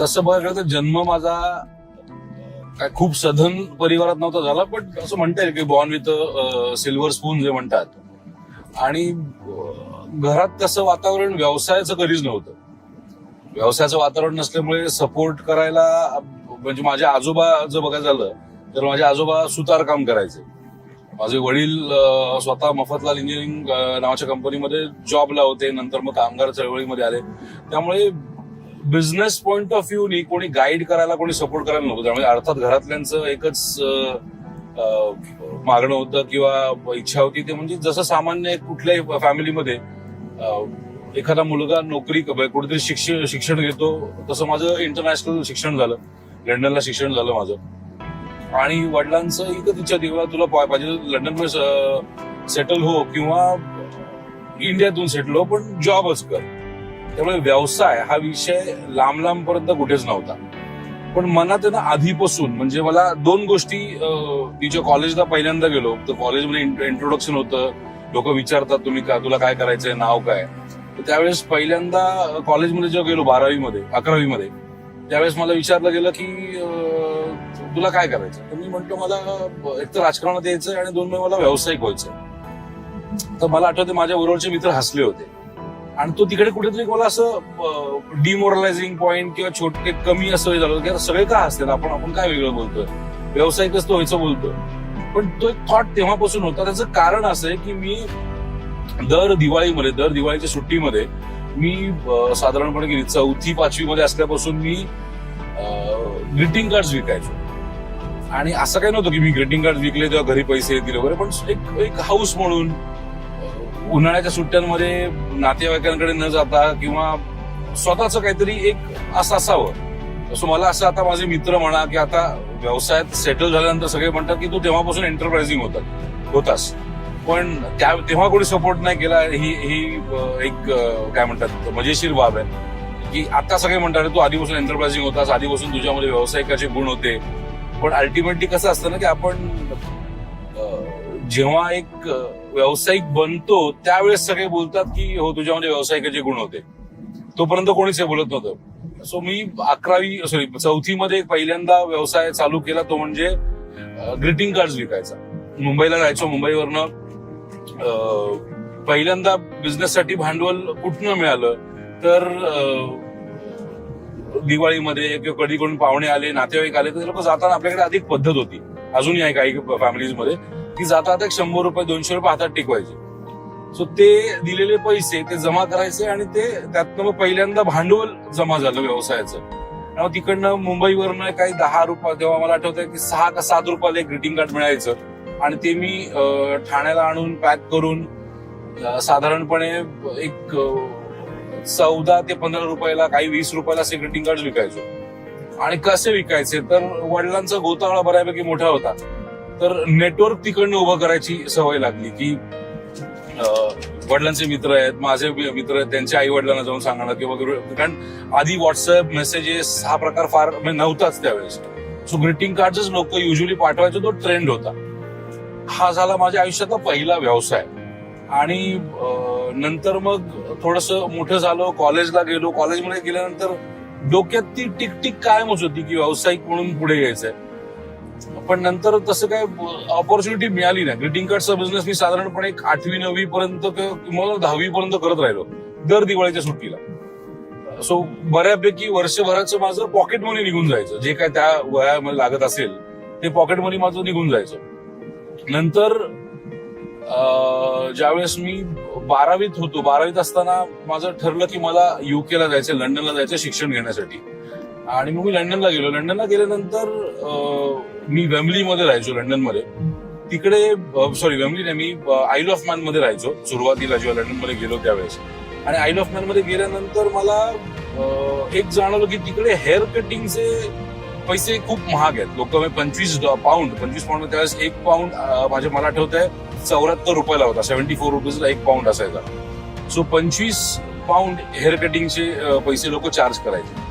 तसं बघायला गेलं तर जन्म माझा काय खूप सधन परिवारात नव्हता झाला पण असं म्हणता येईल की बॉर्न विथ सिल्वर स्पून जे म्हणतात. आणि घरात तसं वातावरण व्यवसायाचं कधीच नव्हतं. व्यवसायाचं वातावरण नसल्यामुळे सपोर्ट करायला म्हणजे माझ्या आजोबा जर बघायचं झालं तर माझे आजोबा सुतार काम करायचे. माझे वडील स्वतः मफतलाल इंजिनिअरिंग नावाच्या कंपनीमध्ये जॉबला होते नंतर मग कामगार चळवळीमध्ये आले. त्यामुळे बिझनेस पॉइंट ऑफ व्ह्यूनी कोणी गाईड करायला कोणी सपोर्ट करायला नव्हतं त्यामुळे अर्थात घरातल्यांचं एकच मागणं होतं किंवा इच्छा होती ते म्हणजे जसं सामान्य कुठल्याही फॅमिलीमध्ये एखादा मुलगा नोकरी म्हणजे कुठेतरी शिक्षण शिक्षण घेतो तसं माझं इंटरनॅशनल शिक्षण झालं लंडनला शिक्षण झालं माझं. आणि वडिलांचं इथं तिच्या दिवला तुला पाहिजे लंडनमध्ये सेटल हो किंवा इंडियातून सेटल हो पण जॉबच कर. त्यामुळे व्यवसाय हा विषय लांब लांब पर्यंत कुठेच नव्हता. पण मनात आहे ना आधीपासून म्हणजे मला दोन गोष्टी तिच्या कॉलेजला पहिल्यांदा गेलो तर कॉलेजमध्ये इंट्रोडक्शन होतं. लोक विचारतात तुम्ही का तुला काय करायचंय? नाव काय? तर त्यावेळेस पहिल्यांदा कॉलेजमध्ये जेव्हा गेलो बारावीमध्ये अकरावीमध्ये त्यावेळेस मला विचारलं गेलं की तुला काय करायचं तर मी म्हणतो मला एक तर राजकारणात यायचं आणि दोन मला व्यावसायिक व्हायचं तर मला आठवते माझ्या बरोबरचे मित्र हसले होते. आणि तो तिकडे कुठेतरी मला असं डिमोरलायझिंग पॉईंट किंवा छोटे कमी असं हे झालं. की आता सगळे का असतील आपण आपण काय वेगळं बोलतोय? व्यावसायिकच तो व्हायचं बोलतोय. पण तो एक थॉट तेव्हापासून होता. त्याचं कारण असं आहे की मी दर दिवाळीमध्ये दर दिवाळीच्या सुट्टीमध्ये मी साधारणपणे गेली चौथी पाचवी मध्ये असल्यापासून मी ग्रीटिंग कार्ड विकायचो. आणि असं काही नव्हतं की मी ग्रीटिंग कार्ड विकले तेव्हा घरी पैसे दिले वगैरे पण एक एक हाऊस म्हणून उन्हाळ्याच्या सुट्ट्यांमध्ये नातेवाईकांकडे न जाता किंवा स्वतःच काहीतरी एक असं असावं. सो मला असं आता माझे मित्र म्हणा की आता व्यवसायात सेटल झाल्यानंतर सगळे म्हणतात की तू तेव्हापासून एंटरप्राइझिंग होतात होतास. पण त्या तेव्हा कोणी सपोर्ट नाही केला ही ही एक काय म्हणतात मजेशीर बाब आहे. की आता सगळे म्हणतात तू आधीपासून एंटरप्राइझिंग होतास आधीपासून तुझ्यामध्ये व्यावसायिकाचे गुण होते. पण अल्टिमेटली कसं असतं ना की आपण जेव्हा एक व्यावसायिक बनतो त्यावेळेस सगळे बोलतात की हो तुझ्यामध्ये व्यावसायिकाचे गुण होते. तोपर्यंत कोणीच हे बोलत नव्हतं. सो मी अकरावी सॉरी चौथीमध्ये पहिल्यांदा व्यवसाय चालू केला तो म्हणजे ग्रीटिंग कार्ड विकायचा. मुंबईला जायचो मुंबईवरनं पहिल्यांदा बिझनेससाठी भांडवल कुठनं मिळालं? तर दिवाळीमध्ये किंवा कधी कोणी पाहुणे आले नातेवाईक आले तर लोक जाताना आपल्याकडे अधिक पद्धत होती. अजूनही आहे काही फॅमिलीजमध्ये की जाता एक शंभर रुपये दोनशे रुपये हातात टिकवायचे. सो ते दिलेले पैसे ते जमा करायचे आणि ते त्यातनं मग पहिल्यांदा भांडवल जमा झालं व्यवसायाचं. आणि तिकडनं मुंबईवरनं काही दहा रुपये तेव्हा मला आठवतं की सहा का सात रुपयाला एक ग्रीटिंग कार्ड मिळायचं. आणि ते मी ठाण्याला आणून पॅक करून साधारणपणे एक चौदा ते पंधरा रुपयाला काही वीस रुपयाला असे ग्रीटिंग कार्ड विकायचो. आणि कसे विकायचे? तर वडिलांचा गोतावळा बऱ्यापैकी मोठा होता. तर नेटवर्क तिकडनं उभं करायची सवय लागली की अं, वडिलांचे मित्र आहेत माझे मित्र आहेत त्यांच्या आई वडिलांना जाऊन सांगणं किंवा वगैरे कारण आधी व्हॉट्सअप मेसेजेस हा प्रकार फार म्हणजे नव्हताच त्यावेळेस. सो ग्रीटिंग कार्डच लोक युजली पाठवायचे तो ट्रेंड होता. हा झाला माझ्या आयुष्यातला पहिला व्यवसाय. आणि नंतर मग थोडस मोठं झालो कॉलेजला गेलो. कॉलेजमध्ये गेल्यानंतर डोक्यात ती टिकटिक कायमच होती की व्यावसायिक म्हणून पुढे यायचंय. पण नंतर तसं काय ऑपॉर्च्युनिटी मिळाली नाही. ग्रीटिंग कार्डचा बिझनेस मी साधारणपणे एक आठवी नववी पर्यंत किंवा दहावी पर्यंत करत राहिलो दर दिवाळीच्या सुट्टीला. सो बऱ्यापैकी वर्षभराचं माझं पॉकेट मनी निघून जायचं. जे काय त्या वयामध्ये लागत असेल ते पॉकेट मनी माझं निघून जायचं. नंतर ज्यावेळेस मी बारावीत होतो बारावीत असताना माझं ठरलं की मला युकेला जायचं लंडनला जायचं शिक्षण घेण्यासाठी. आणि मग मी लंडनला गेलो. लंडनला गेल्यानंतर मी वेमलीमध्ये राहायचो लंडनमध्ये. तिकडे सॉरी वेमली नाही मी आईल ऑफ मॅनमध्ये राहायचो. सुरुवातीला जेव्हा लंडनमध्ये गेलो त्यावेळेस. आणि आईल ऑफ मॅनमध्ये गेल्यानंतर मला एक जाणवलं की तिकडे हेअर कटिंगचे पैसे खूप महाग आहेत. लोक म्हणजे पंचवीस पाऊंड पंचवीस पाऊंड त्यावेळेस एक पाऊंड माझ्या मला आठवत आहे चौऱ्याहत्तर रुपयाला होता. सेव्हन्टी फोर रुपीजला एक पाऊंड असायचा. सो पंचवीस पाऊंड हेअर कटिंगचे पैसे लोक चार्ज करायचे.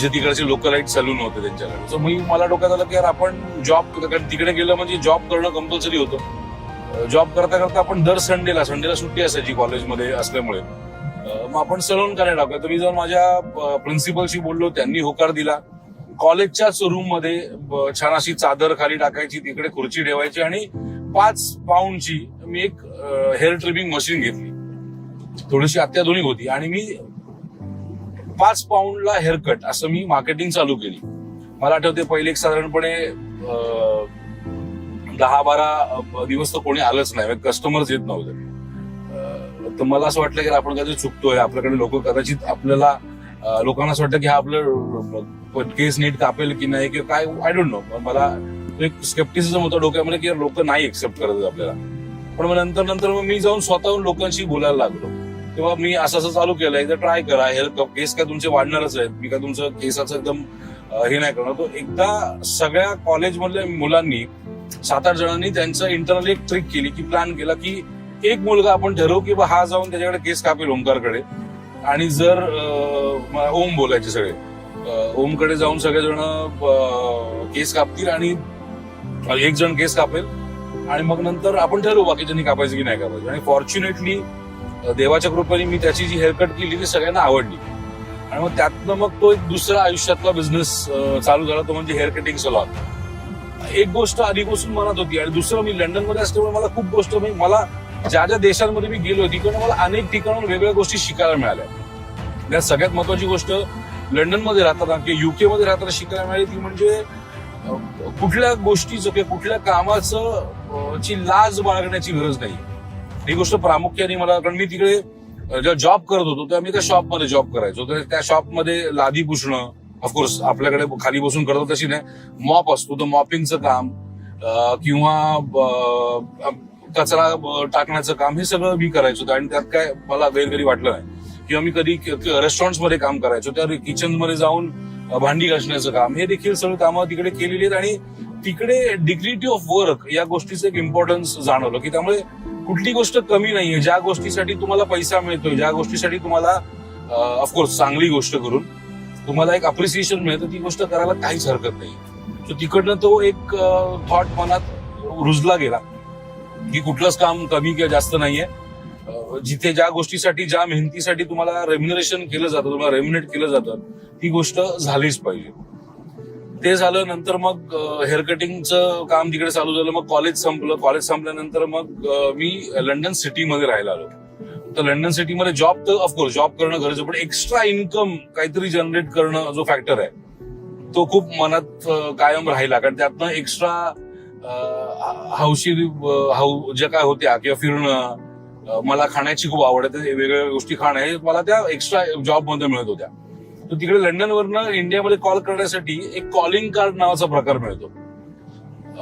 जे तिकडचे लोकलाईट सलून होते त्यांच्याकडे. सो मी मला डोक्यात आलं की यार आपण जॉब कारण तिकडे गेलं म्हणजे जॉब करणं कंपल्सरी होतं. जॉब करता करता आपण दर संडेला संडेला सुट्टी असायची कॉलेजमध्ये असल्यामुळे. मग आपण सलून करायला टाकूया तर मी जाऊन माझ्या प्रिन्सिपलशी बोललो त्यांनी होकार दिला. कॉलेजच्याच रूममध्ये छान अशी चादर खाली टाकायची तिकडे खुर्ची ठेवायची आणि पाच पाऊंडची मी एक हेअर ट्रिमिंग मशीन घेतली. थोडीशी अत्याधुनिक होती. आणि मी पाच पाऊंडला हेअरकट असं मी मार्केटिंग चालू केली. मला आठवते पहिले एक साधारणपणे दहा बारा दिवस तर कोणी आलंच नाही. म्हणजे कस्टमर्स येत नव्हते. तर मला असं वाटलं की आपण कधी चुकतोय. आपल्याकडे लोक कदाचित आपल्याला लोकांना असं वाटतं की हा आपलं केस नीट कापेल की नाही किंवा काय आय डोंट नो मला एक स्केप्टिसिझम होतं डोक्यामध्ये की लोक नाही एक्सेप्ट करत आपल्याला. पण मग नंतर नंतर मग मी जाऊन स्वतःहून लोकांशी बोलायला लागलो. तेव्हा मी असं असं चालू केलं एकदा ट्राय करा हेअर केस काय तुमचे वाढणारच आहेत. मी काय तुमचं केसाचं एकदम हे नाही करणार. तो एकदा सगळ्या कॉलेजमधल्या मुलांनी सात आठ जणांनी त्यांचं इंटरनल एक ट्रिक केली की प्लॅन केला की एक मुलगा आपण ठरवू की बा हा जाऊन त्याच्याकडे केस कापेल ओंकारकडे आणि जर ओम बोलायचे सगळे ओमकडे जाऊन सगळेजण केस कापतील आणि एक जण केस कापेल. आणि मग नंतर आपण ठरवू बाकीच्यांनी कापायचं की नाही कापायचं. आणि फॉर्च्युनेटली देवाच्या कृपेने मी त्याची जी हेअरकट केली ती सगळ्यांना आवडली. आणि मग त्यातनं मग तो एक दुसरा आयुष्यातला बिझनेस चालू झाला तो म्हणजे हेअर कटिंग सलॉन एक गोष्ट आधीपासून मनात होती आणि दुसरं मी लंडनमध्ये असल्यामुळे मला खूप गोष्ट मला ज्या ज्या देशांमध्ये मी गेलो तिकडे मला अनेक ठिकाणून वेगवेगळ्या गोष्टी शिकायला मिळाल्या. त्यात सगळ्यात महत्वाची गोष्ट लंडनमध्ये राहताना किंवा युके मध्ये राहताना शिकायला मिळाली ती म्हणजे कुठल्या गोष्टीचं किंवा कुठल्या कामाचं ची लाज बाळगण्याची गरज नाही ही गोष्ट प्रामुख्याने मला कारण मी तिकडे जेव्हा जॉब करत होतो तेव्हा मी त्या शॉपमध्ये जॉब करायचो. तर त्या शॉपमध्ये लादी पुसणं ऑफकोर्स आपल्याकडे खाली बसून करतो तशी नाही. मॉप असतो तर मॉपिंगचं काम किंवा कचरा टाकण्याचं काम हे सगळं मी करायचो. आणि त्यात काय मला गैरगरी वाटलं नाही. किंवा मी कधी रेस्टॉरंटमध्ये काम करायचो त्या किचनमध्ये जाऊन भांडी घासण्याचं काम हे देखील सगळं कामं तिकडे केलेली आहेत. आणि तिकडे डिग्निटी ऑफ वर्क या गोष्टीचं एक इम्पॉर्टन्स जाणवलं की त्यामुळे कुठली गोष्ट कमी नाहीये. ज्या गोष्टीसाठी तुम्हाला पैसा मिळतोय ज्या गोष्टीसाठी तुम्हाला ऑफकोर्स चांगली गोष्ट करून तुम्हाला एक अप्रिसिएशन मिळतं ती गोष्ट करायला काहीच हरकत नाही सो तिकडनं तो एक थॉट मनात रुजला गेला की कुठलंच काम कमी किंवा जास्त नाहीये. जिथे ज्या गोष्टीसाठी ज्या मेहनतीसाठी तुम्हाला रेम्युनरेशन केलं जातं तुम्हाला रेम्युनेट केलं जातं ती गोष्ट झालीच पाहिजे. ते झालं नंतर मग हेअर कटिंगचं काम तिकडे चालू झालं मग कॉलेज संपलं. कॉलेज संपल्यानंतर मग मी लंडन सिटीमध्ये राहायला आलो. तर लंडन सिटीमध्ये जॉब तर ऑफकोर्स जॉब करणं गरजेचं पण एक्स्ट्रा इन्कम काहीतरी जनरेट करणं जो फॅक्टर आहे तो खूप मनात कायम राहिला. कारण त्यातनं एक्स्ट्रा हौशी हाऊ हौ ज्या काय होत्या किंवा फिरणं मला खाण्याची खूप आवड आहे वेगवेगळ्या गोष्टी खाणं हे मला त्या एक्स्ट्रा जॉबमध्ये मिळत होत्या. तर तिकडे लंडनवरनं इंडियामध्ये कॉल करण्यासाठी एक कॉलिंग कार्ड नावाचा प्रकार मिळतो.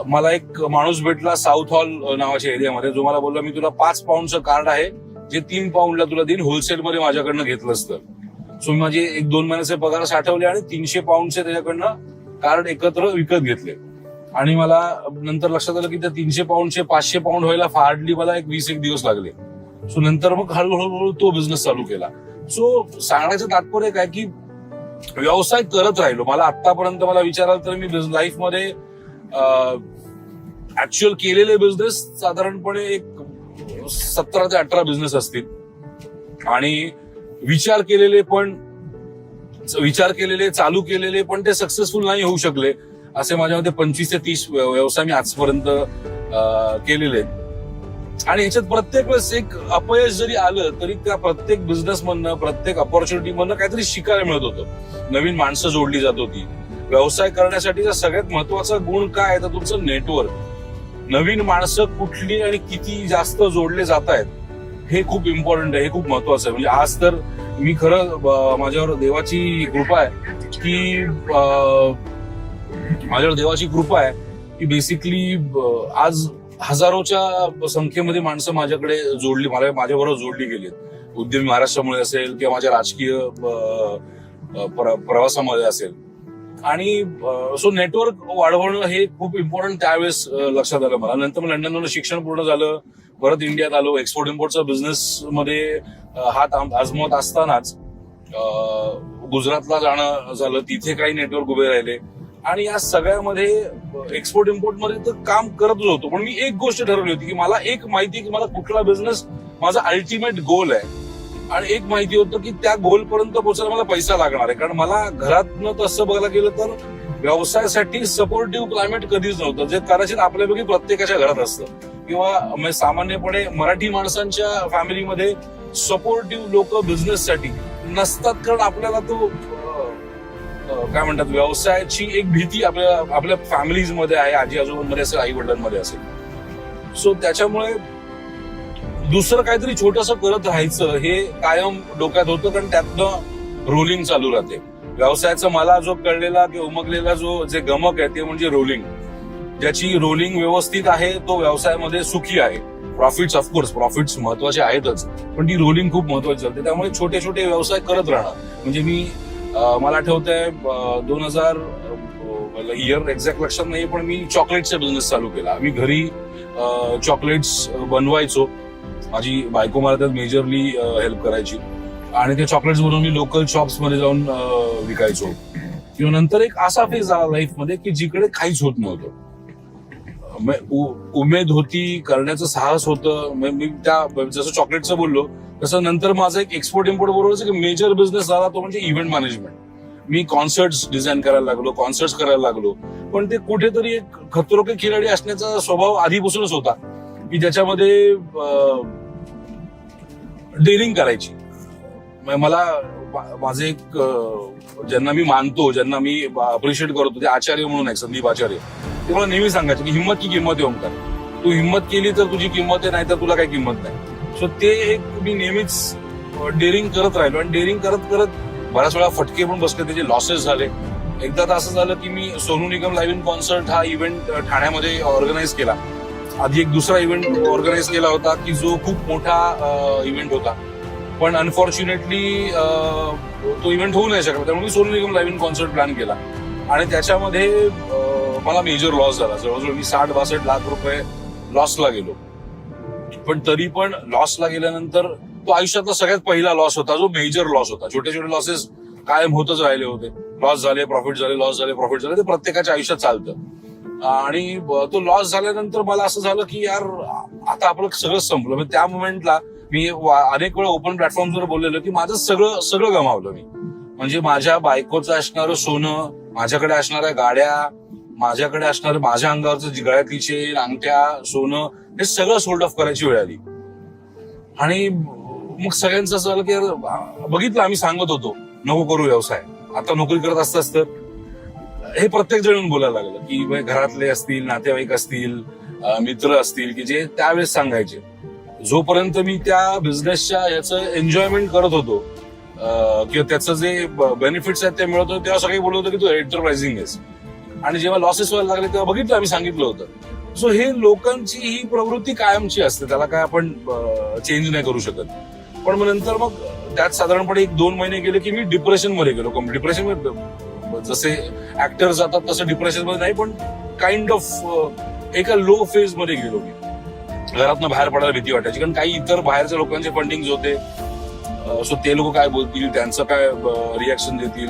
मला एक माणूस भेटला साऊथ हॉल नावाच्या एरियामध्ये जो मला बोलला मी तुला पाच पाऊंडचं कार्ड आहे जे तीन पाऊंडला तुला देईन होलसेलमध्ये माझ्याकडनं घेतलं असतं. सो मी माझे एक दोन महिन्याचे पगार साठवले आणि तीनशे पाऊंडचे त्याच्याकडनं कार्ड एकत्र विकत घेतले. आणि मला नंतर लक्षात आलं की त्या तीनशे पाऊंडचे पाचशे पाऊंड व्हायला हार्डली मला एक वीस एक दिवस लागले. सो नंतर मग हळूहळू तो बिझनेस चालू केला. सो सांगण्याचं तात्पर्य काय की व्यवसाय करत राहिलो. मला आतापर्यंत मला विचाराल तर मी लाईफमध्ये ऍक्च्युअल केलेले बिझनेस साधारणपणे एक सतरा ते अठरा बिझनेस असतील. आणि विचार केलेले पण विचार केलेले चालू केलेले पण ते सक्सेसफुल नाही होऊ शकले असे माझ्या मते पंचवीस ते तीस व्यवसाय मी आजपर्यंत केलेले आहेत. आणि याच्यात प्रत्येक वेळेस एक अपयश जरी आलं तरी त्या प्रत्येक बिझनेस मधनं प्रत्येक ऑपॉर्च्युनिटी मधनं काहीतरी शिकायला मिळत होतं. नवीन माणसं जोडली जात होती. व्यवसाय करण्यासाठीचा सगळ्यात महत्त्वाचा गुण काय आहे? तर तुमचं नेटवर्क नवीन माणसं कुठली आणि किती जास्त जोडले जात आहेत हे खूप इम्पॉर्टंट आहे हे खूप महत्वाचं आहे. म्हणजे आज तर मी खरं माझ्यावर देवाची कृपा आहे की माझ्यावर देवाची कृपा आहे की बेसिकली आज हजारोच्या संख्येमध्ये माणसं माझ्याकडे जोडली मला माझ्याबरोबर जोडली गेली उद्यमी महाराष्ट्रामुळे असेल किंवा माझ्या राजकीय प्रवासामध्ये असेल. आणि सो नेटवर्क वाढवणं हे खूप इम्पॉर्टंट त्यावेळेस लक्षात आलं मला. नंतर मग लंडनमध्ये शिक्षण पूर्ण झालं. परत इंडियात आलो. एक्सपोर्ट इम्पोर्टचा बिझनेस मध्ये हात आम- असतानाच गुजरातला जाणं झालं. तिथे काही नेटवर्क उभे राहिले. आणि या सगळ्यामध्ये एक्सपोर्ट इम्पोर्टमध्ये तर काम करतच होतो. पण मी एक गोष्ट ठरवली होती की मला एक माहिती की मला कुठला बिझनेस माझा अल्टिमेट गोल आहे. आणि एक माहिती होतं की त्या गोल पर्यंत पोहोचायला मला पैसा लागणार आहे. कारण मला घरातनं तसं बघायला गेलं तर व्यवसायासाठी सपोर्टिव्ह क्लायमेट कधीच नव्हतं. जे कदाचित आपल्यापैकी प्रत्येकाच्या घरात असतं. किंवा म्हणजे सामान्यपणे मराठी माणसांच्या फॅमिलीमध्ये सपोर्टिव्ह लोक बिझनेससाठी नसतात. कारण आपल्याला तो काय म्हणतात व्यवसायाची एक भीती आपल्या आपल्या फॅमिलीजमध्ये आहे आजी आजोबांमध्ये असेल आई वडिलांमध्ये असेल. सो त्याच्यामुळे दुसरं काहीतरी छोटस करत राहायचं हे कायम डोक्यात होतं कारण त्यातनं रोलिंग चालू राहते. व्यवसायाचा मला जो कळलेला किंवा उमगलेला जो जे गमक आहे ते म्हणजे रोलिंग ज्याची रोलिंग व्यवस्थित आहे तो व्यवसायामध्ये सुखी आहे. प्रॉफिट्स ऑफकोर्स प्रॉफिट्स महत्त्वाचे आहेतच पण ती रोलिंग खूप महत्वाची चालते. त्यामुळे छोटे छोटे व्यवसाय करत राहणार म्हणजे मी मला आठवत आहे दोन हजार इयर एक्झॅक्ट लक्षात नाही पण मी चॉकलेटचा बिझनेस चालू केला. मी घरी चॉकलेट्स बनवायचो. माझी बायको मला त्यात मेजरली हेल्प करायची. आणि ते चॉकलेट्स बनवून मी लोकल शॉप्समध्ये जाऊन विकायचो. किंवा नंतर एक असा फेज आला लाईफमध्ये की जिकडे काहीच होत नव्हतं. उमेद होती करण्याचं साहस होतं. मी त्या जसं चॉकलेटचं बोललो तसं नंतर माझा एक एक्सपोर्ट इम्पोर्ट बरोबर मेजर बिझनेस झाला तो म्हणजे इव्हेंट मॅनेजमेंट मी कॉन्सर्ट्स डिझाईन करायला लागलो कॉन्सर्ट्स करायला लागलो. पण ते कुठेतरी एक खतरोके खिलाडी असण्याचा स्वभाव आधीपासूनच होता. की ज्याच्यामध्ये डेअरिंग करायची. मला माझे एक ज्यांना मी मानतो ज्यांना मी अप्रिशिएट करतो ते आचार्य म्हणून आहे संदीप आचार्य. ते मला नेहमी सांगायचे की हिंमत की किंमत आहे ओंकार? तू हिंमत केली तर तुझी किंमत आहे नाही तर तुला काही किंमत नाही. सो ते एक मी नेहमीच डेअरिंग करत राहिलो आणि डेअरिंग करत करत बऱ्याच वेळा फटके पण बसले त्याचे लॉसेस झाले. एकदा तर असं झालं की मी Sonu Nigam live in concert हा इव्हेंट ठाण्यामध्ये ऑर्गनाईज केला. आधी एक दुसरा इव्हेंट ऑर्गनाईज केला होता की जो खूप मोठा इव्हेंट होता. पण अनफॉर्च्युनेटली तो इव्हेंट होऊ नाही शकला. त्यामुळे मी Sonu Nigam live in concert plan केला. आणि त्याच्यामध्ये मला मेजर लॉस झाला. जवळजवळ मी साठ बासष्ट लाख रुपये लॉसला गेलो. पण तरी पण लॉसला गेल्यानंतर तो आयुष्यातला सगळ्यात पहिला लॉस होता जो मेजर लॉस होता. छोटे छोटे लॉसेस कायम होतच राहिले होते. लॉस झाले प्रॉफिट झाले लॉस झाले प्रॉफिट झाले ते प्रत्येकाच्या आयुष्यात चालतं. आणि तो लॉस झाल्यानंतर मला असं झालं की यार आता आपलं सगळं संपलं. म्हणजे त्या मुमेंटला मी अनेक वेळा ओपन प्लॅटफॉर्मवर बोललेलो की माझं सगळं सगळं गमावलं मी. म्हणजे माझ्या बायकोचं असणारं सोनं माझ्याकडे असणाऱ्या गाड्या माझ्याकडे असणारं माझ्या अंगावरचं जी गळ्यातली चेन अंगठ्या सोनं हे सगळं सोल्ड ऑफ करायची वेळ आली. आणि मग सगळ्यांचं असं झालं की यार, बघितलं आम्ही सांगत होतो नको करू व्यवसाय. आता नोकरी करत असताच तर हे प्रत्येक जण येऊन बोलायला लागलं की घरातले असतील नातेवाईक असतील मित्र असतील की जे त्यावेळेस सांगायचे. जोपर्यंत मी त्या बिझनेसच्या याचं एन्जॉयमेंट करत होतो किंवा त्याचं जे बेनिफिट्स आहेत ते मिळत होते तेव्हा सगळे बोलत होते की तू एंटरप्राइझिंग आहेस. आणि जेव्हा लॉसेस व्हायला लागले तेव्हा बघितलं आम्ही सांगितलं होतं. सो हे लोकांची ही प्रवृत्ती कायमची असते त्याला काय आपण चेंज नाही करू शकत. पण मग नंतर मग त्यात साधारणपणे एक दोन महिने गेले की मी डिप्रेशनमध्ये गेलो डिप्रेशनमध्ये जसे ऍक्टर जातात तसं डिप्रेशनमध्ये नाही पण काइंड ऑफ एका लो फेजमध्ये गेलो मी. घरातनं बाहेर पडायला भीती वाटायची. कारण काही इतर बाहेरच्या लोकांचे फंडिंग होते सो ते लोक काय बोलतील त्यांचं काय रिॲक्शन देतील?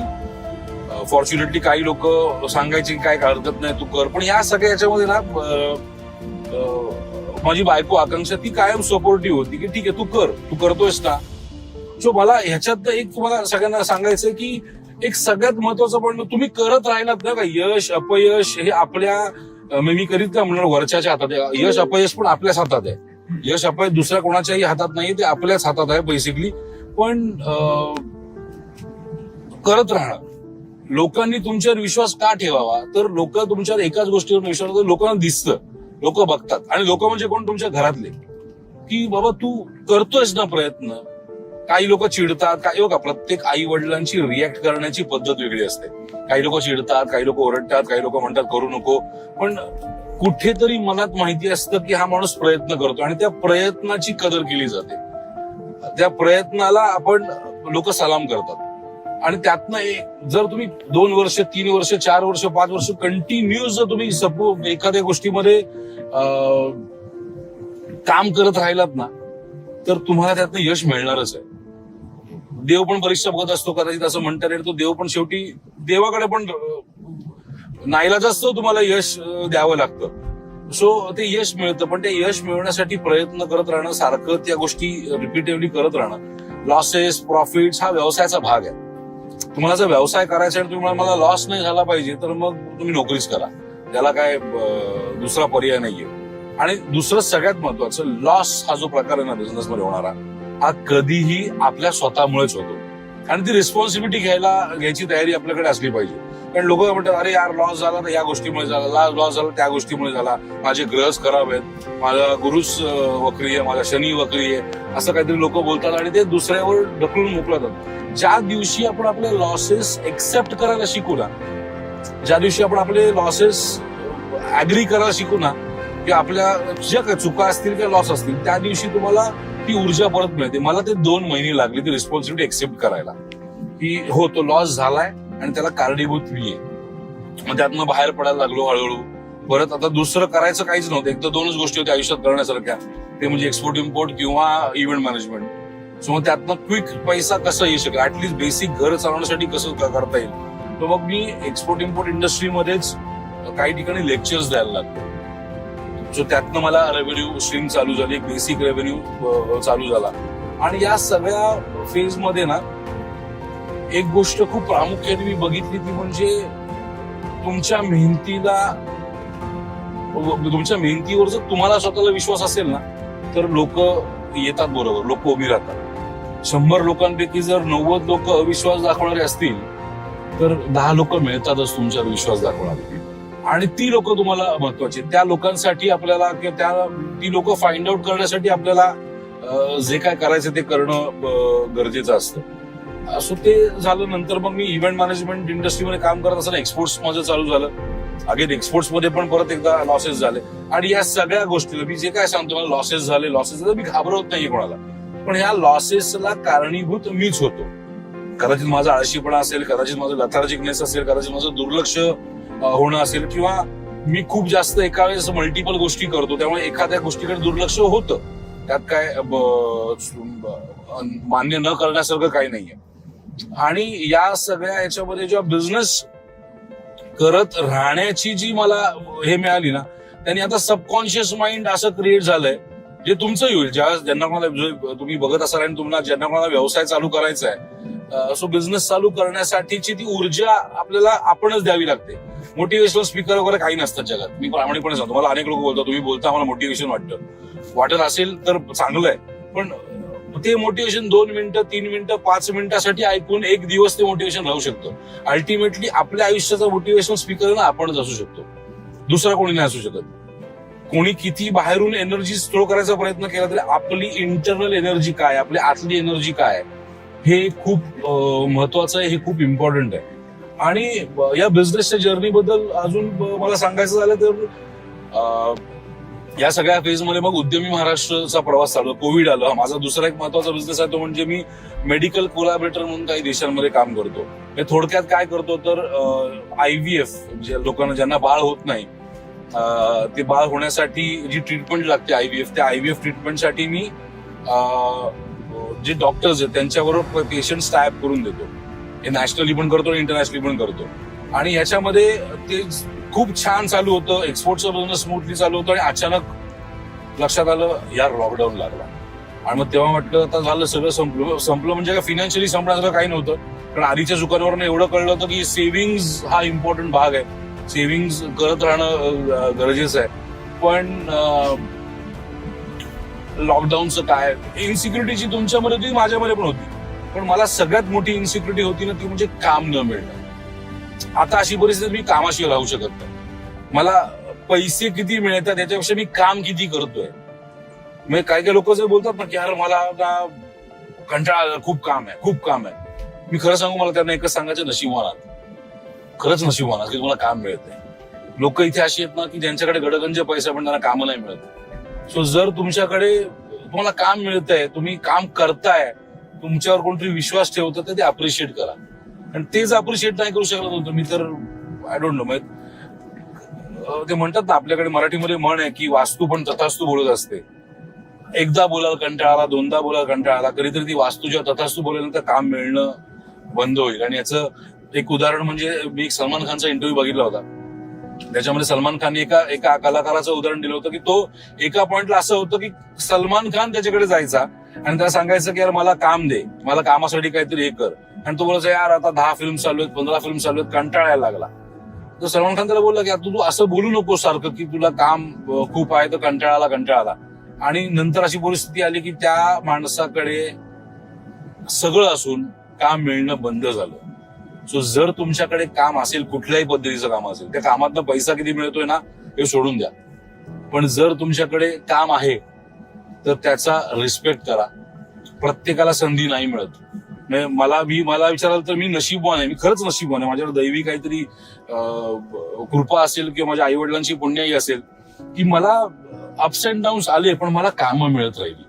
फॉर्च्युनेटली काही लोक सांगायचे की काय हरकत नाही तू कर. पण या सगळ्या याच्यामध्ये ना माझी बायको आकांक्षा ती कायम सपोर्टिव्ह होती की ठीक आहे तू कर. तू करतोयस ना. सो मला ह्याच्यात एक तुम्हाला सगळ्यांना सांगायचं की एक सगळ्यात महत्वाचं पण म्हणजे तुम्ही करत राहिलात ना का? यश अपयश हे आपल्या मी करीत का म्हणणार वरच्याच्या हातात आहे. यश अपयश पण आपल्याच हातात आहे. यश अपयश दुसऱ्या कोणाच्याही हातात नाही ते आपल्याच हातात आहे बेसिकली पण अं, करत राहणं. लोकांनी तुमच्यावर विश्वास का ठेवावा? तर लोक तुमच्यावर एकाच गोष्टीवर विश्वास लोकांना दिसतं. लोक बघतात. आणि लोक म्हणजे कोण? तुमच्या घरातले. की बाबा तू करतोयस ना प्रयत्न. काही लोक चिडतात काही हो बघा प्रत्येक आई वडिलांची रिॲक्ट करण्याची पद्धत वेगळी असते. काही लोक चिडतात काही लोक ओरडतात काही लोक म्हणतात करू नको. पण कुठेतरी मनात माहिती असतं की हा माणूस प्रयत्न करतो आणि त्या प्रयत्नाची कदर केली जाते. त्या प्रयत्नाला आपण लोक सलाम करतात. आणि त्यातनं जर तुम्ही दोन वर्ष तीन वर्ष चार वर्ष पाच वर्ष कंटिन्युअस जर तुम्ही सपो एखाद्या गोष्टीमध्ये अं, काम करत राहिलात ना तर तुम्हाला त्यातनं यश मिळणारच आहे. देव पण परीक्षा बघत असतो कदाचित असं म्हणता येईल. तो देव पण शेवटी देवाकडे पण नाईला जास्त तुम्हाला यश द्यावं लागतं. सो ते यश मिळतं पण ते यश मिळवण्यासाठी प्रयत्न करत राहणं सारखं त्या गोष्टी रिपीटेवली करत राहणं. लॉसेस प्रॉफिट हा व्यवसायाचा भाग आहे. तुम्हाला जर व्यवसाय करायचा आहे आणि तुम्हाला मला लॉस नाही झाला पाहिजे तर मग तुम्ही नोकरीच करा. त्याला काय दुसरा पर्याय नाहीये. आणि दुसरं सगळ्यात महत्वाचं लॉस हा जो प्रकार आहे ना बिझनेसमध्ये होणारा हा कधीही आपल्या स्वतःमुळेच होतो. आणि ती रिस्पॉन्सिबिलिटी घ्यायला घ्यायची तयारी आपल्याकडे असली पाहिजे. कारण लोक म्हणतात अरे यार लॉस झाला तर या गोष्टीमुळे झाला लॉस झाला त्या गोष्टीमुळे झाला. माझे ग्रहच खराब आहेत. माझा गुरुच वक्री आहे माझा शनी वक्री आहे. असं काहीतरी लोक बोलतात आणि ते दुसऱ्यावर ढकलून मोकलतात ज्या दिवशी आपण आपले लॉसेस एक्सेप्ट करायला शिकू ना ज्या दिवशी आपण आपले लॉसेस ऍग्री करायला शिकू ना की आपल्या ज्या काही चुका असतील किंवा लॉस असतील त्या दिवशी तुम्हाला ती ऊर्जा परत मिळते. मला ते दोन महिने लागले ती रिस्पॉन्सिबिलिटी एक्सेप्ट करायला. की हो तो लॉस झालाय आणि त्याला कारणीभूत मी आहे मग त्यातनं बाहेर पडायला लागलो हळूहळू. परत आता दुसरं करायचं काहीच नव्हतं. एक तर दोनच गोष्टी होत्या आयुष्यात करण्यासारख्या. ते म्हणजे एक्सपोर्ट इम्पोर्ट किंवा इव्हेंट मॅनेजमेंट सो मग त्यातनं क्विक पैसा कसा येऊ शकेल? ऍटलीस्ट बेसिक घर चालवण्यासाठी कसं करता येईल? तर मग मी एक्सपोर्ट इम्पोर्ट इंडस्ट्रीमध्येच काही ठिकाणी लेक्चर्स द्यायला लागतो सो त्यातनं मला रेव्हेन्यू स्ट्रीम चालू झाली एक बेसिक रेव्हेन्यू चालू झाला. आणि या सगळ्या फेजमध्ये ना एक गोष्ट खूप प्रामुख्याने मी बघितली ती म्हणजे तुमच्या मेहनतीला तुमच्या मेहनतीवर जर तुम्हाला स्वतःला विश्वास असेल ना तर लोक येतात बरोबर लोक उभी राहतात. शंभर लोकांपैकी जर नव्वद लोक अविश्वास दाखवणारे असतील तर दहा लोक मिळतातच तुमच्यावर विश्वास दाखवणारे. आणि ती लोक तुम्हाला महत्वाची त्या लोकांसाठी आपल्याला किंवा त्या ती लोक फाइंड आउट करण्यासाठी आपल्याला जे काय करायचं ते करणं गरजेचं असतं. असो ते झालं नंतर मग मी इव्हेंट मॅनेजमेंट इंडस्ट्रीमध्ये काम करत असताना एक्सपोर्ट्स माझं चालू झालं. अगेन एक्सपोर्ट्समध्ये पण परत एकदा लॉसेस झाले. आणि या सगळ्या गोष्टीला मी जे काय सांगतो मला लॉसेस झाले लॉसेस झाले मी घाबरवत नाही कोणाला. पण ह्या लॉसेसला कारणीभूत मीच होतो. कदाचित माझा आळशीपणा असेल कदाचित माझं लथार्जिकनेस असेल कदाचित माझं दुर्लक्ष होणं असेल किंवा मी खूप जास्त एका वेळेस मल्टिपल गोष्टी करतो त्यामुळे एखाद्या गोष्टीकडे दुर्लक्ष होतं. त्यात काय मान्य न करण्यासारखं काही नाहीये. आणि या सगळ्या याच्यामध्ये जेव्हा बिझनेस करत राहण्याची जी मला हे मिळाली ना त्यांनी आता सबकॉन्शियस माइंड असं क्रिएट झालंय. जे तुमचंही होईल ज्या ज्यांना कोणाला तुम्ही बघत असाल आणि तुम्हाला ज्यांना कोणाला व्यवसाय चालू करायचा आहे सो बिझनेस चालू करण्यासाठीची ती ऊर्जा आपल्याला आपणच द्यावी लागते. मोटिवेशनल स्पीकर वगैरे काही नसतात जगात. मी प्रामाणिकपणे सांगतो मला अनेक लोक बोलतात तुम्ही बोलता मला मोटिवेशन वाटतं. वाटत असेल तर चांगलं आहे. पण ते मोटिवेशन दोन मिनिटं तीन मिनिटं पाच मिनिटासाठी ऐकून एक दिवस ते मोटिवेशन राहू शकतं. अल्टिमेटली आपल्या आयुष्याचा मोटिवेशन स्पीकर ना आपणच असू शकतो. दुसरा कोणी नाही असू शकत. कोणी किती बाहेरून एनर्जी स्ट्रो करायचा प्रयत्न केला तरी आपली इंटरनल एनर्जी काय आपली आतली एनर्जी काय हे खूप महत्वाचं आहे हे खूप इम्पॉर्टंट आहे. आणि या बिझनेसच्या जर्नी बद्दल अजून मला सांगायचं झालं तर या सगळ्या फेजमध्ये मग उद्यमी महाराष्ट्रचा प्रवास चालू कोविड आलं. माझा दुसरा एक महत्त्वाचा बिझनेस आहे तो म्हणजे मी मेडिकल कोलॅबरेटर म्हणून काही देशांमध्ये काम करतो. म्हणजे थोडक्यात काय करतो तर आय व्ही एफ जे लोकांना ज्यांना बाळ होत नाही ते बाळ होण्यासाठी जी ट्रीटमेंट लागते आय व्ही एफ त्या आय व्ही एफ ट्रीटमेंटसाठी मी जे डॉक्टर्स आहेत त्यांच्याबरोबर पेशंट टायप करून देतो. हे नॅशनली पण करतो इंटरनॅशनली पण करतो. आणि ह्याच्यामध्ये ते खूप छान चालू होतं. एक्सपोर्टचं बिझनेस स्मूथली चालू होतं आणि अचानक लक्षात आलं यार लॉकडाऊन लागला. आणि मग तेव्हा म्हटलं आता झालं सगळं संपलं. संपलं म्हणजे काय फिनान्शियली संपण्यासारखं काही नव्हतं. कारण आधीच्या दुकानावरनं एवढं कळलं होतं की सेव्हिंग हा इम्पॉर्टंट भाग आहे. सेव्हिंग करत राहणं गरजेचं आहे. पण लॉकडाऊनचं काय? इन्सिक्युरिटीची तुमच्यामध्ये होती माझ्यामध्ये पण होती. पण मला सगळ्यात मोठी इन्सिक्युरिटी होती ना ती म्हणजे काम न मिळणं. आता अशी परिस्थिती मी कामाशी राहू शकत नाही. मला पैसे किती मिळतात त्याच्यापेक्षा मी काम किती करतोय? म्हणजे काही काही लोक जे बोलतात ना की यार मला कंटाळा आला, खूप काम आहे खूप काम आहे. मी खरं सांगू मला त्यांना एकच सांगायचं नशीब मला खरंच नशिबवानात की तुम्हाला काम मिळतंय लोक इथे अशी आहेत ना की ज्यांच्याकडे गडगंज पैसा पण त्यांना कामं नाही. मिळत सो जर तुमच्याकडे तुम्हाला काम मिळतंय तुम्ही काम करताय तुमच्यावर कोणतरी विश्वास ठेवतं तर ते अप्रिशिएट करा. आणि तेच अप्रिशिएट नाही करू शकत होतो मी तर आय डोंट नो ते म्हणतात ना आपल्याकडे मराठीमध्ये म्हण आहे की वास्तू पण तथास्तू बोलत असते. एकदा बोलायला कंटाळा आला दोनदा बोलायला कंटाळा आला कधीतरी ती वास्तू जेव्हा तथास्तू बोलल्यानंतर काम मिळणं बंद होईल. आणि याचं एक उदाहरण म्हणजे मी एक सलमान खानचा इंटरव्ह्यू बघितला होता. त्याच्यामध्ये सलमान खान एका एका कलाकाराचं उदाहरण दिलं होतं की तो एका पॉइंटला असं होतं की सलमान खान त्याच्याकडे जायचा आणि त्याला सांगायचं की यार मला काम दे मला कामासाठी काहीतरी हे कर. आणि तो बोलायचा यार आता दहा फिल्म चालू आहेत पंधरा फिल्म चालू आहेत कंटाळायला लागला. तर सलमान खान त्याला बोलला की तू तू असं बोलू नको सारखं की तुला काम खूप आहे तर कंटाळाला कंटाळाला. आणि नंतर अशी परिस्थिती आली की त्या माणसाकडे सगळं असून काम मिळणं बंद झालं. सो जर तुमच्याकडे काम असेल कुठल्याही पद्धतीचं काम असेल त्या कामातनं पैसा किती मिळतोय ना हे सोडून द्या. पण जर तुमच्याकडे काम आहे तर त्याचा रिस्पेक्ट करा. प्रत्येकाला संधी नाही मिळत. म्हणजे मला मी मला विचाराल तर मी नशीबवान आहे. मी खरंच नशीबवान आहे. माझ्यावर दैवी काहीतरी कृपा असेल किंवा माझ्या आई वडिलांची पुण्याही असेल की मला अप्स अँड डाऊन्स आले पण मला कामं मिळत राहिली.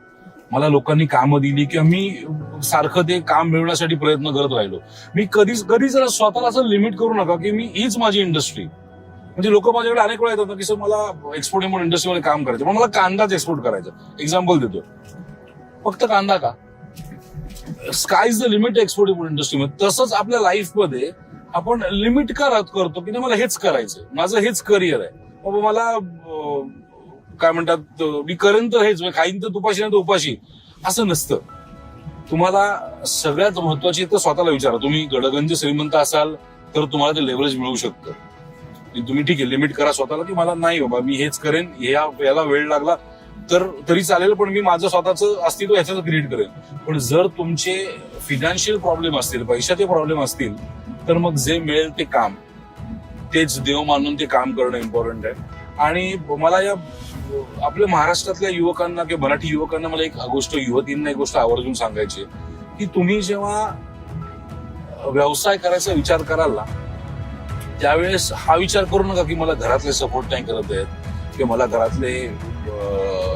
मला लोकांनी कामं दिली किंवा मी सारखं ते काम मिळवण्यासाठी प्रयत्न करत राहिलो. मी कधीच कधीच जरा स्वतःला असं लिमिट करू नका की मी हीच माझी इंडस्ट्री म्हणजे लोक माझ्याकडे अनेक वेळा येतात की सर मला एक्सपोर्ट इम्पोर्ट इंडस्ट्रीमध्ये काम करायचं. पण मला कांदाच एक्सपोर्ट करायचा. एक्झाम्पल देतो फक्त कांदा का? Sky is the limit export import इंडस्ट्रीमध्ये तसंच आपल्या लाईफमध्ये आपण लिमिट का रद्द करतो की नाही मला हेच करायचं माझं हेच करिअर आहे. बाबा मला काय म्हणतात मी करेन तर हेच खाईन तर तुपाशी नाही तर उपाशी. असं नसतं. तुम्हाला सगळ्यात महत्वाची तर स्वतःला विचारा. तुम्ही गडगंज श्रीमंत असाल तर तुम्हाला ते लेव्हरेज मिळू शकतं. तुम्ही ठीक आहे लिमिट करा स्वतःला की मला नाही बाबा मी हेच करेन या याला वेळ लागला तर तरी चालेल पण मी माझं स्वतःचं अस्तित्व ह्याच्यात क्रिएट करेन. पण जर तुमचे फिनान्शियल प्रॉब्लेम असतील पैशाचे प्रॉब्लेम असतील तर मग जे मिळेल ते काम. तेच देव मानून ते काम करणं इम्पॉर्टंट आहे. आणि मला या आपल्या महाराष्ट्रातल्या युवकांना किंवा मराठी युवकांना मला एक गोष्ट युवतींना एक गोष्ट आवर्जून सांगायची की तुम्ही जेव्हा व्यवसाय करायचा विचार कराल ना त्यावेळेस हा विचार करू नका की मला घरातले सपोर्ट नाही करत आहेत किंवा मला घरातले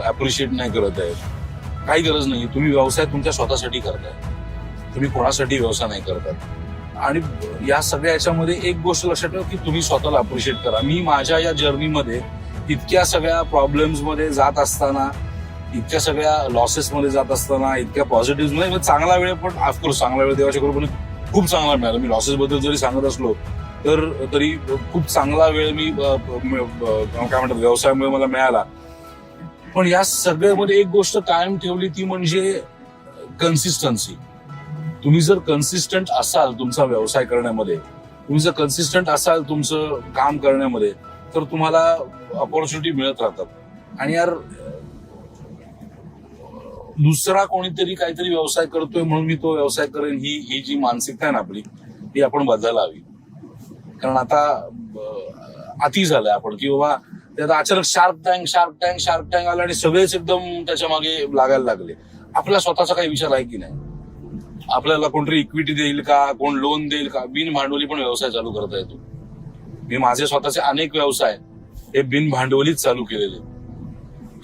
अप्रिशिएट नाही करत आहेत. काही गरज नाही तुम्ही व्यवसाय तुमच्या स्वतःसाठी करताय. तुम्ही कोणासाठी व्यवसाय नाही करतात आणि या सगळ्या याच्यामध्ये एक गोष्ट लक्षात ठेवा की तुम्ही स्वतःला अप्रिशिएट करा. मी माझ्या या जर्नीमध्ये इतक्या सगळ्या प्रॉब्लेम्समध्ये जात असताना इतक्या सगळ्या लॉसेसमध्ये जात असताना इतक्या पॉझिटिव्हमध्ये म्हणजे चांगला वेळ पण ऑफकोर्स चांगला वेळ देवाच्या कृपेने खूप चांगला मिळाला. मी लॉसेसबद्दल जरी सांगत असलो तर तरी खूप चांगला वेळ मी काय म्हणतात व्यवसायामुळे मला मिळाला. पण या सगळ्यामध्ये एक गोष्ट कायम ठेवली ती म्हणजे कन्सिस्टन्सी तुम्ही जर कन्सिस्टंट असाल तुमचा व्यवसाय करण्यामध्ये तुम्ही जर कन्सिस्टंट असाल तुमचं काम करण्यामध्ये तर तुम्हाला ऑपॉर्च्युनिटी मिळत राहतात. आणि यार दुसरा कोणीतरी काहीतरी व्यवसाय करतोय म्हणून मी तो व्यवसाय करेन ही ही जी मानसिकता आहे ना आपली ती आपण बदलायला हवी. कारण आता अति झालंय आपण की बाबा ते आता अचानक shark tank shark tank shark tank आला आणि सगळेच एकदम त्याच्यामागे लागायला लागले. आपला स्वतःचा काही विचार आहे की नाही? आपल्याला कोणतरी इक्विटी देईल का? कोण लोन देईल का? बिन भांडवली पण व्यवसाय चालू करता येतो. मी माझे स्वतःचे अनेक व्यवसाय हे बिनभांडवलीच चालू केलेले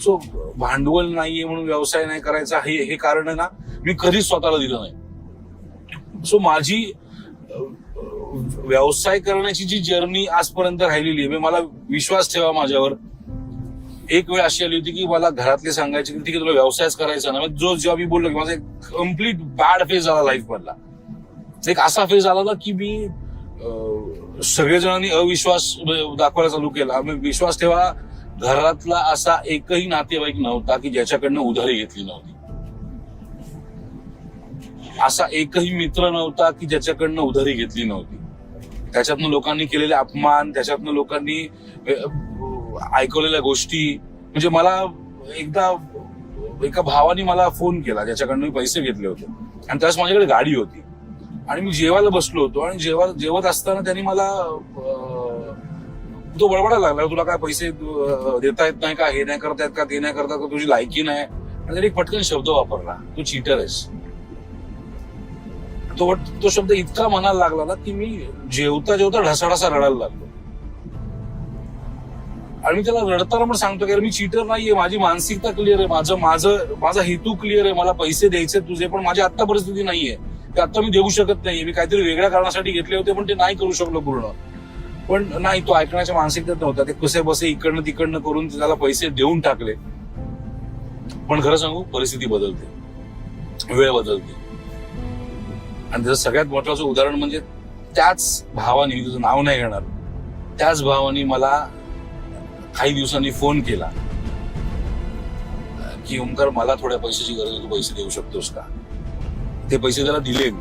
सो भांडवल नाहीये म्हणून व्यवसाय नाही करायचा हे हे कारण ना मी कधीच स्वतःला दिलं नाही. सो माझी व्यवसाय करण्याची जी जर्नी आजपर्यंत राहिलेली आहे मला विश्वास ठेवा माझ्यावर. एक वेळ अशी आली होती की मला घरातले सांगायचे की ठीक आहे तुला व्यवसायच करायचा ना. मग जो जेव्हा मी बोललो की माझा एक कंप्लीट बॅड फेज आला लाईफ मधला. एक असा फेज आला ना की मी सगळेजणांनी अविश्वास दाखवायला चालू केला. मग विश्वास ठेवा घरातला असा एकही नातेवाईक नव्हता की ज्याच्याकडनं उधारी घेतली नव्हती. असा एकही मित्र नव्हता की ज्याच्याकडनं उधारी घेतली नव्हती. त्याच्यातनं लोकांनी केलेले अपमान त्याच्यातनं लोकांनी ऐकवलेल्या गोष्टी. म्हणजे मला एकदा एका भावाने मला फोन केला ज्याच्याकडनं मी पैसे घेतले होते. आणि त्यावेळेस माझ्याकडे गाडी होती. आणि मी जेवायला बसलो होतो आणि जेवा जेवत असताना त्यांनी मला तो बडबडायला लागला तुला काय पैसे देता येत नाही का? हे नाही करतायत का? ते नाही करता का? तुझी लायकी नाही. आणि त्यांनी एक पटकन शब्द वापरला तू चीटर आहेस. तो तो शब्द इतका मनाला लागला ना की मी जेवता जेवता ढसाढसा रडायला लागलो. आणि मी त्याला रडताना पण सांगतो की अरे मी चीटर नाहीये. माझी मानसिकता क्लिअर आहे. माझं माझं माझा हेतू क्लिअर आहे. मला पैसे द्यायचे तुझे पण माझी आत्ता परिस्थिती नाहीये. ते आता मी देऊ शकत नाही मी काहीतरी वेगळ्या कारणासाठी घेतले होते पण ते नाही करू शकलो पूर्ण. पण नाही तो ऐकण्याच्या मानसिकतेत नव्हता. ते कसे बसे इकडनं तिकडनं करून त्याला पैसे देऊन टाकले. पण खरं सांगू परिस्थिती बदलते. वेळ बदलते. आणि त्याचं सगळ्यात महत्वाचं उदाहरण म्हणजे त्याच भावाने मी तुझं नाव नाही घेणार त्याच भावाने मला काही दिवसांनी फोन केला की ओमकार मला थोड्या पैशाची गरज आहे तू पैसे देऊ शकतोस का? ते पैसे त्याला दिले. मी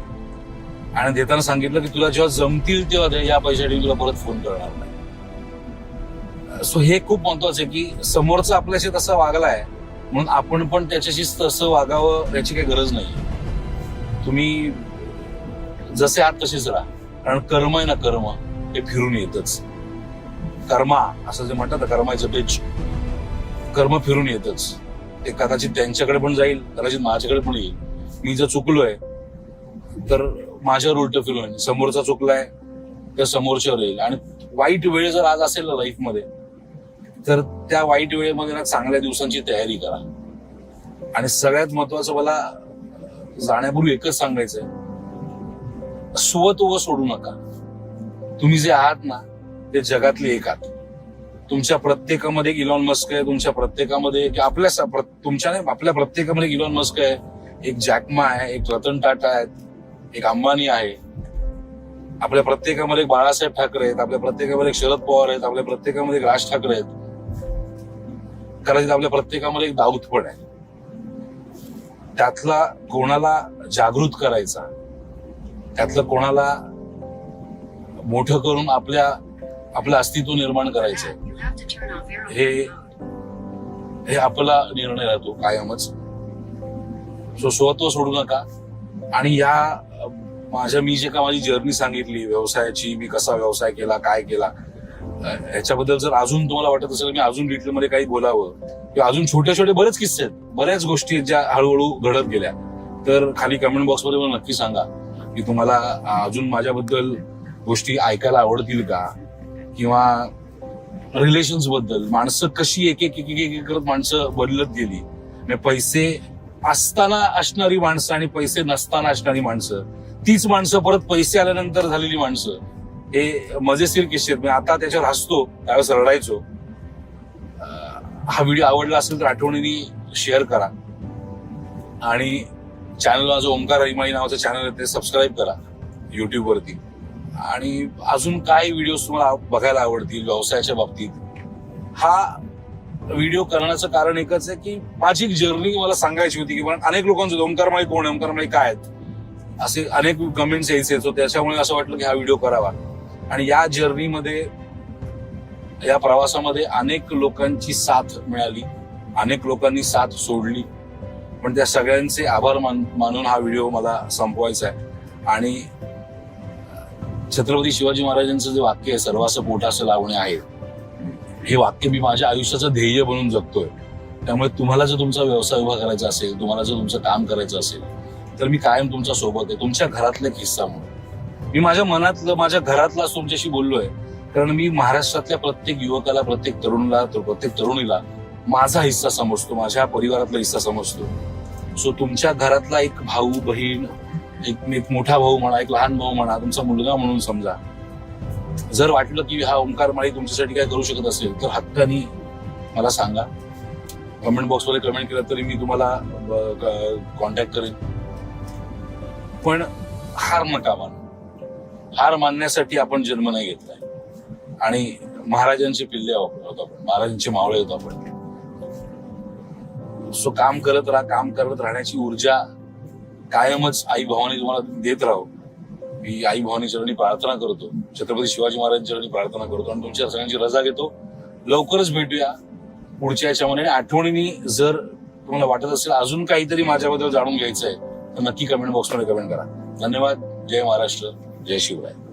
आणि देताना सांगितलं की तुला जेव्हा जमतील तेव्हा या पैशासाठी तुला परत फोन करणार नाही. सो हे खूप महत्वाचं आहे की समोरचा आपल्याशी तसा वागलाय म्हणून आपण पण त्याच्याशी तसं वागावं याची काही गरज नाही. तुम्ही जसे आहात तसेच राहा. कारण कर्म आहे ना कर्म हे फिरून येतच. कर्मा असं जे म्हणतात ना कर्माचं पेच कर्म फिरून येतच. ते कदाचित त्यांच्याकडे पण जाईल कदाचित माझ्याकडे पण येईल. मी जर चुकलोय तर माझ्यावर उलट फिरून समोरचा चुकलाय तर समोरच्यावर येईल. आणि वाईट वेळ जर आज असेल ना लाईफमध्ये तर त्या वाईट वेळेमध्ये ना चांगल्या दिवसांची तयारी करा. आणि सगळ्यात महत्वाचं मला जाण्यापूर्वी एकच सांगायचंय. स्वत्व सोडू नका. तुम्ही जे आहात ना ते जगातले एक आहात. तुमच्या प्रत्येकामध्ये इलॉन मस्क आहे तुमच्या प्रत्येकामध्ये आपल्या तुमच्या नाही, आपल्या प्रत्येकामध्ये इलॉन मस्क आहे. एक जॅकमा आहे एक रतन टाटा आहेत एक अंबानी आहे. आपल्या प्रत्येकामध्ये एक बाळासाहेब ठाकरे आहेत आपल्या प्रत्येकामध्ये एक शरद पवार आहेत आपल्या प्रत्येकामध्ये एक राज ठाकरे आहेत. कदाचित आपल्या प्रत्येकामध्ये एक दाऊद पण आहे. त्यातला कोणाला जागृत करायचा त्यातलं कोणाला मोठं करून आपल्या आपलं अस्तित्व निर्माण करायचंय हे हे आपला निर्णय राहतो कायमच. सो स्वत्व सोडू नका. आणि या माझ्या मी जे का माझी जर्नी सांगितली व्यवसायाची मी कसा व्यवसाय केला काय केला ह्याच्याबद्दल जर अजून तुम्हाला वाटत असेल मी अजून डिटेलमध्ये काही बोलावं किंवा अजून छोटे छोटे बरेच किस्से आहेत. बऱ्याच गोष्टी आहेत ज्या हळूहळू घडत गेल्या. तर खाली कमेंट बॉक्समध्ये मला नक्की सांगा की तुम्हाला अजून माझ्याबद्दल गोष्टी ऐकायला आवडतील का? किंवा रिलेशन्सबद्दल माणसं कशी एक एक एक एक एक करत माणसं बदलत गेली. म्हणजे पैसे असताना असणारी माणसं आणि पैसे नसताना असणारी माणसं. तीच माणसं परत पैसे आल्यानंतर झालेली माणसं. हे मजेशीर किस्से मी आता त्याच्यावर हसतो त्यावेळेस रडायचो. हा व्हिडिओ आवडला असेल तर आठवणीने शेअर करा. आणि चॅनल माझं ओंकार हरिमाई नावाचं चॅनल आहे ते सबस्क्राईब करा युट्यूबवरती आणि अजून काय व्हिडिओज तुम्हाला बघायला आवडतील व्यवसायाच्या बाबतीत. हा व्हिडिओ करण्याचं कारण एकच आहे की माझी जर्नी मला सांगायची होती की पण अनेक लोकांचं ओंकार कोण आहे ओंकारमाई काय आहेत? असे अनेक कमेंट्स यायचे सो त्याच्यामुळे असं वाटलं की हा व्हिडिओ करावा. आणि या जर्नीमध्ये या प्रवासामध्ये अनेक लोकांची साथ मिळाली अनेक लोकांनी साथ सोडली. पण त्या सगळ्यांचे आभार मान मानून हा व्हिडिओ मला संपवायचा आहे. आणि छत्रपती शिवाजी महाराजांचं जे वाक्य आहे सर्वांचं पोटाचं लावणे आहे. हे वाक्य मी माझ्या आयुष्याचं ध्येय बनून जगतोय. त्यामुळे तुम्हाला जर तुमचा व्यवसाय उभा करायचा असेल तुम्हाला जर तुमचं काम करायचं असेल तर मी कायम तुमच्यासोबत आहे तुमच्या घरातला एक हिस्सा म्हणून मी माझ्या मनातलं माझ्या घरातलाच तुमच्याशी बोललोय कारण मी महाराष्ट्रातल्या प्रत्येक युवकाला प्रत्येक तरुणाला तर प्रत्येक तरुणीला माझा हिस्सा समजतो माझ्या परिवारातला हिस्सा समजतो. सो तुमच्या घरातला एक भाऊ बहीण एक एक मोठा भाऊ म्हणा एक लहान भाऊ म्हणा तुमचा मुलगा म्हणून समजा जर वाटलं की हा ओंकार माळी तुमच्यासाठी काय करू शकत असेल तर हक्कानी मला सांगा. कमेंट बॉक्समध्ये कमेंट केलं तरी मी तुम्हाला कॉन्टॅक्ट करेन. पण हार नका मानू. हार मानण्यासाठी आपण जन्म नाही घेतलाय आणि महाराजांचे पिल्ले आहोत आपण महाराजांचे मावळे होतो आपण. सो काम करत राहा काम करत राहण्याची ऊर्जा कायमच आई भावानी तुम्हाला देत राहो. मी आई भवानी चरणी प्रार्थना करतो छत्रपती शिवाजी महाराजांच्या चरणी प्रार्थना करतो आणि तुमच्या सगळ्यांची रजा घेतो. लवकरच भेटूया पुढच्या याच्यामध्ये. आणि आठवणीने जर तुम्हाला वाटत असेल अजून काहीतरी माझ्याबद्दल जाणून घ्यायचं आहे तर नक्की कमेंट बॉक्समध्ये कमेंट करा. धन्यवाद. जय महाराष्ट्र. जय शिवराय.